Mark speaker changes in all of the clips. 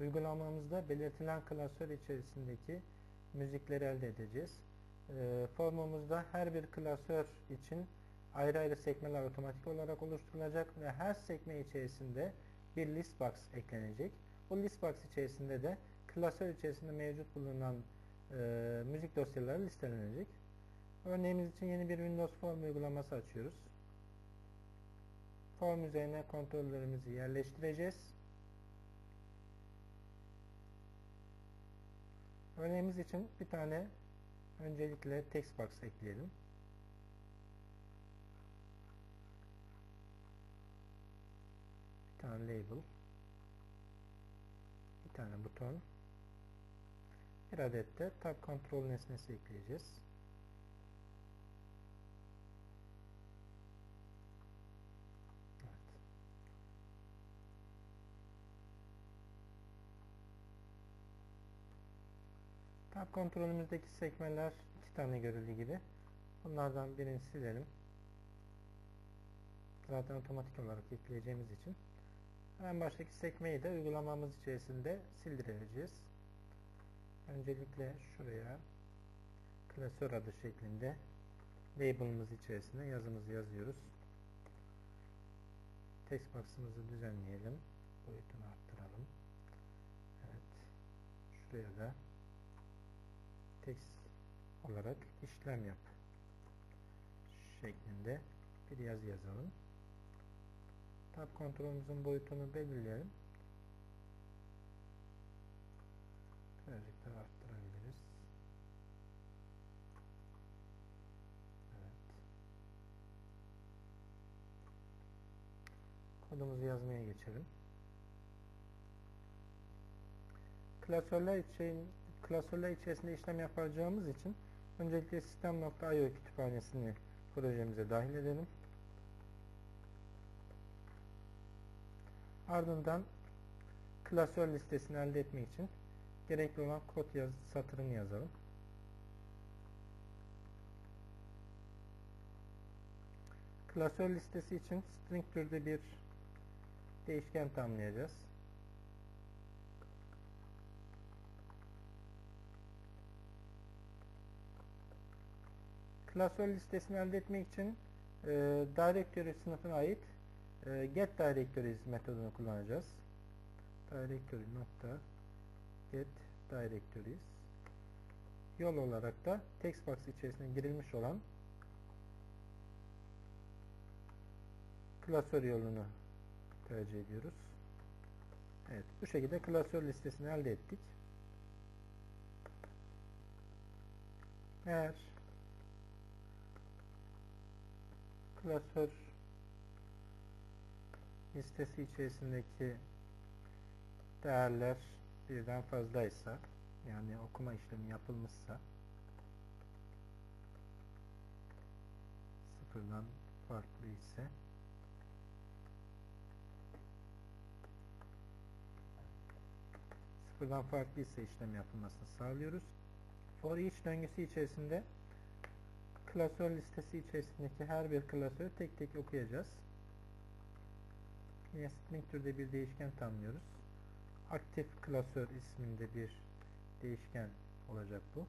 Speaker 1: Uygulamamızda belirtilen klasör içerisindeki müzikleri elde edeceğiz. Ee, formumuzda her bir klasör için ayrı ayrı sekmeler otomatik olarak oluşturulacak ve her sekme içerisinde bir list box eklenecek. Bu list box içerisinde de klasör içerisinde mevcut bulunan e, müzik dosyaları listelenecek. Örneğimiz için yeni bir Windows Form uygulaması açıyoruz. Form üzerine kontrollerimizi yerleştireceğiz. Örneğimiz için bir tane öncelikle text box ekleyelim. Bir tane label. Bir tane buton. Bir adet de tab kontrol nesnesi ekleyeceğiz. Kontrolümüzdeki sekmeler iki tane görüldüğü gibi. Bunlardan birini silelim. Zaten otomatik olarak ekleyeceğimiz için. En baştaki sekmeyi de uygulamamız içerisinde sildireceğiz. Öncelikle şuraya klasör adı şeklinde label'ımız içerisinde yazımızı yazıyoruz. Text box'ımızı düzenleyelim. Boyutunu arttıralım. Evet. Şuraya da text olarak işlem yap şeklinde bir yazı yazalım. Tab kontrolümüzün boyutunu belirleyelim. Birazcık daha arttırabiliriz. Evet. Kodumuzu yazmaya geçelim. Klasörler için klasörler içerisinde işlem yapacağımız için öncelikle sistem.io kütüphanesini projemize dahil edelim. Ardından klasör listesini elde etmek için gerekli olan kod yaz, satırını yazalım. Klasör listesi için string türde bir değişken tanımlayacağız. Klasör listesini elde etmek için e, directory sınıfına ait e, get directories metodunu kullanacağız. Directory nokta get directories yol olarak da text box içerisine girilmiş olan klasör yolunu tercih ediyoruz. Evet, bu şekilde klasör listesini elde ettik. Eğer klasör listesi içerisindeki değerler birden fazlaysa yani okuma işlemi yapılmışsa sıfırdan farklı ise sıfırdan farklı ise işlem yapılmasını sağlıyoruz. For each döngüsü içerisinde klasör listesi içerisindeki her bir klasörü tek tek okuyacağız. Yine string türde bir değişken tanımlıyoruz. Aktif klasör isminde bir değişken olacak bu.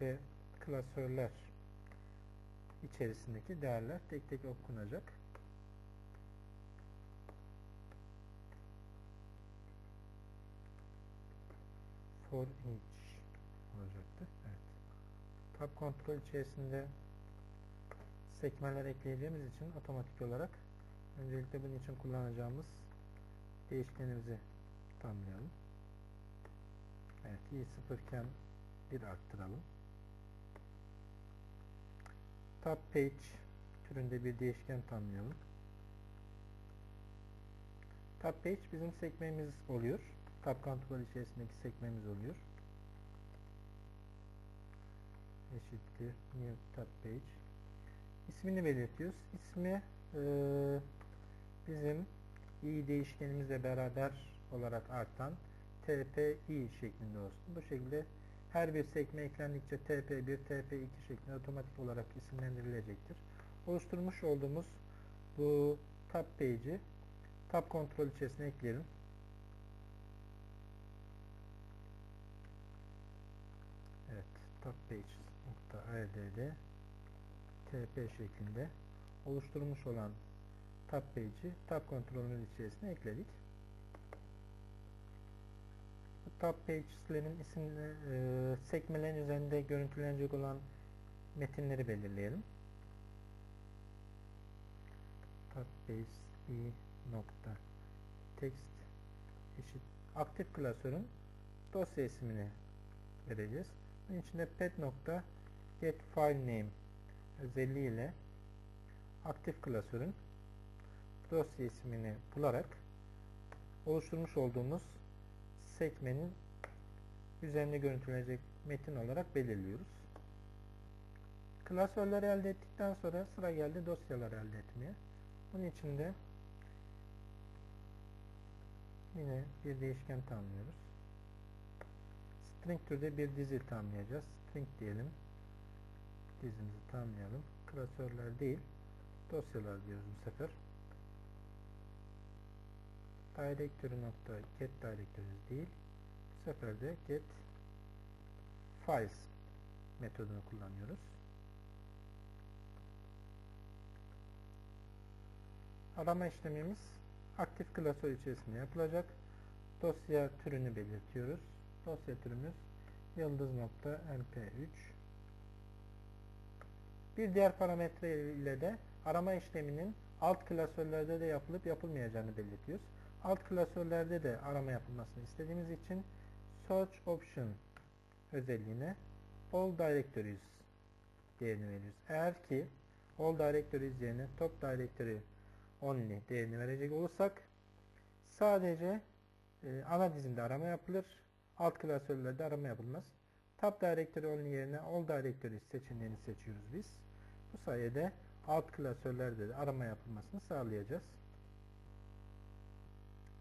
Speaker 1: Ve klasörler içerisindeki değerler tek tek okunacak. For each. Tab kontrol içerisinde sekmeler ekleyeceğimiz için otomatik olarak öncelikle bunun için kullanacağımız değişkenimizi tanımlayalım. Evet, i sıfırken bir arttıralım. Tab page türünde bir değişken tanımlayalım. Tab page bizim sekmemiz oluyor. Tab kontrol içerisindeki sekmemiz oluyor eşittir new tab page ismini belirtiyoruz. İsmi e, bizim i değişkenimizle beraber olarak artan tpi şeklinde olsun. Bu şekilde her bir sekme eklendikçe tp1, tp2 şeklinde otomatik olarak isimlendirilecektir. Oluşturmuş olduğumuz bu tab page'i tab kontrol içerisine ekleyelim. Evet, page tabpage.add tp şeklinde oluşturmuş olan tab page'i tab kontrolünün içerisine ekledik. Bu tab pages'lerin isimli e, sekmelerin üzerinde görüntülenecek olan metinleri belirleyelim. Tab page nokta text eşit aktif klasörün dosya ismini vereceğiz. Bunun içinde pet nokta get file name özelliğiyle aktif klasörün dosya ismini bularak oluşturmuş olduğumuz sekmenin üzerinde görüntülenecek metin olarak belirliyoruz. Klasörleri elde ettikten sonra sıra geldi dosyaları elde etmeye. Bunun için de yine bir değişken tanımlıyoruz. String türde bir dizi tanımlayacağız. String diyelim. Dizimizi tanımlayalım. Klasörler değil, dosyalar diyoruz bu sefer. Directory nokta get directories değil. Bu sefer de get files metodunu kullanıyoruz. Arama işlemimiz aktif klasör içerisinde yapılacak. Dosya türünü belirtiyoruz. Dosya türümüz yıldız.mp3 Bir diğer parametre ile de arama işleminin alt klasörlerde de yapılıp yapılmayacağını belirtiyoruz. Alt klasörlerde de arama yapılmasını istediğimiz için Search Option özelliğine All Directories değerini veriyoruz. Eğer ki All Directories yerine Top Directory Only değerini verecek olursak sadece e, ana dizinde arama yapılır. Alt klasörlerde arama yapılmaz. Tab Directory Only yerine All Directories seçeneğini seçiyoruz biz. Bu sayede alt klasörlerde de arama yapılmasını sağlayacağız.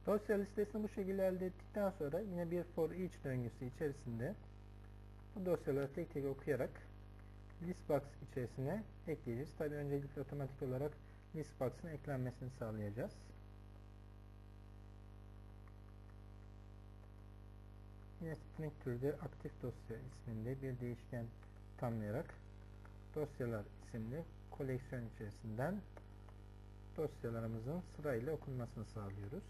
Speaker 1: Dosya listesini bu şekilde elde ettikten sonra yine bir for each döngüsü içerisinde bu dosyaları tek tek okuyarak listbox içerisine ekleyeceğiz. Tabi öncelikle otomatik olarak listbox'ın eklenmesini sağlayacağız. Yine string türde aktif dosya isminde bir değişken tanımlayarak dosyalar isimli koleksiyon içerisinden dosyalarımızın sırayla okunmasını sağlıyoruz.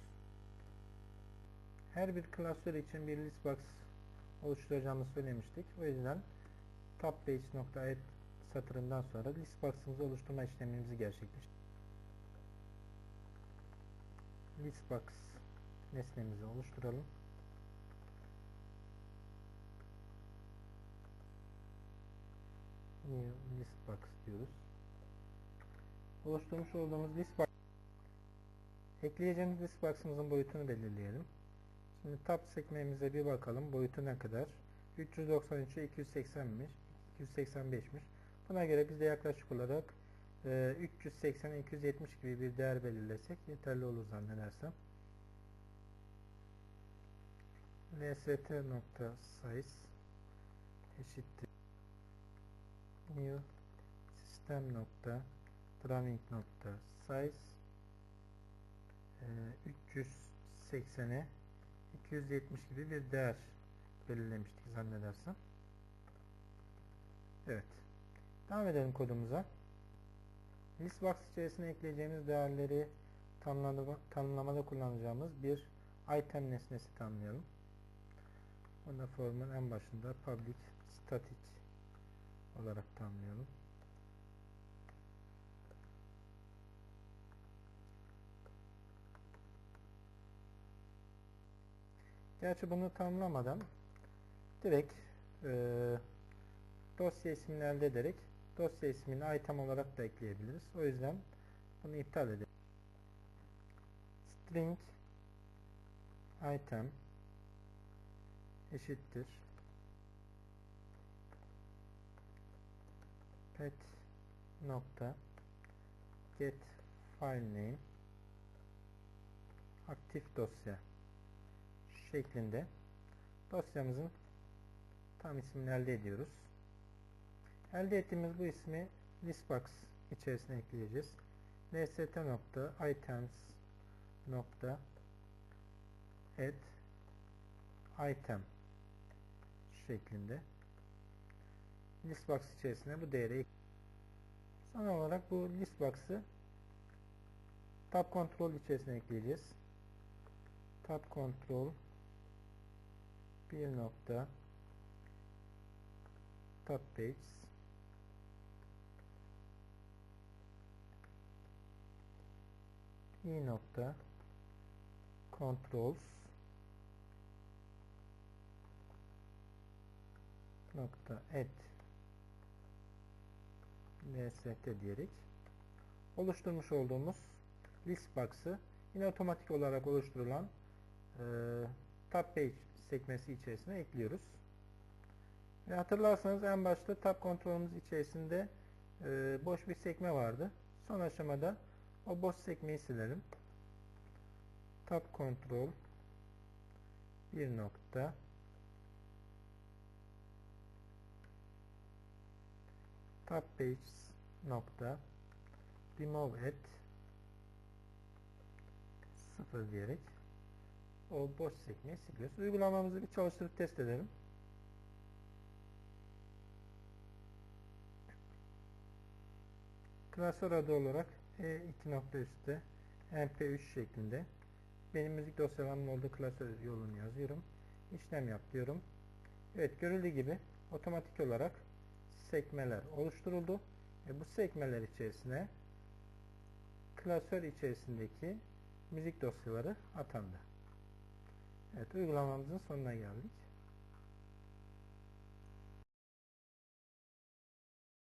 Speaker 1: Her bir klasör için bir listbox oluşturacağımızı söylemiştik. O yüzden tabpage.add satırından sonra listbox'ımızı oluşturma işlemimizi gerçekleştirdik. Listbox nesnemizi oluşturalım. New listbox diyoruz. Oluşturmuş olduğumuz listbox ekleyeceğimiz listbox'ımızın boyutunu belirleyelim. Şimdi tab sekmemize bir bakalım. Boyutu ne kadar? 393'e 280'miş. 285'miş. Buna göre biz de yaklaşık olarak e, 380 270 gibi bir değer belirlesek yeterli olur zannedersem. lst.size eşittir new system nokta drawing nokta size e, 380'e 270 gibi bir değer belirlemiştik zannedersem. Evet. Devam edelim kodumuza. Listbox içerisine ekleyeceğimiz değerleri tanımlamada kullanacağımız bir item nesnesi tanımlayalım. Onu formun en başında public static olarak tanımlayalım. Gerçi bunu tanımlamadan direkt e, dosya ismini elde ederek dosya ismini item olarak da ekleyebiliriz. O yüzden bunu iptal edelim. String item eşittir pet nokta get file name aktif dosya şeklinde dosyamızın tam ismini elde ediyoruz. Elde ettiğimiz bu ismi listbox içerisine ekleyeceğiz. lst nokta items nokta add item şeklinde listbox içerisine bu değeri Son olarak bu listbox'ı tab kontrol içerisine ekleyeceğiz. Tab kontrol bir nokta tab pages. İ nokta controls. Nokta add lst diyerek oluşturmuş olduğumuz list box'ı yine otomatik olarak oluşturulan e, tab page sekmesi içerisine ekliyoruz. Ve hatırlarsanız en başta tab kontrolümüz içerisinde e, boş bir sekme vardı. Son aşamada o boş sekmeyi silelim. Tab kontrol bir nokta tab pages nokta remove at sıfır diyerek o boş sekmeyi siliyoruz. Uygulamamızı bir çalıştırıp test edelim. Klasör adı olarak E2.3'te mp3 şeklinde benim müzik dosyalarımın olduğu klasör yolunu yazıyorum. İşlem yap diyorum. Evet görüldüğü gibi otomatik olarak sekmeler oluşturuldu. Ve bu sekmeler içerisine klasör içerisindeki müzik dosyaları atandı. Evet uygulamamızın sonuna geldik.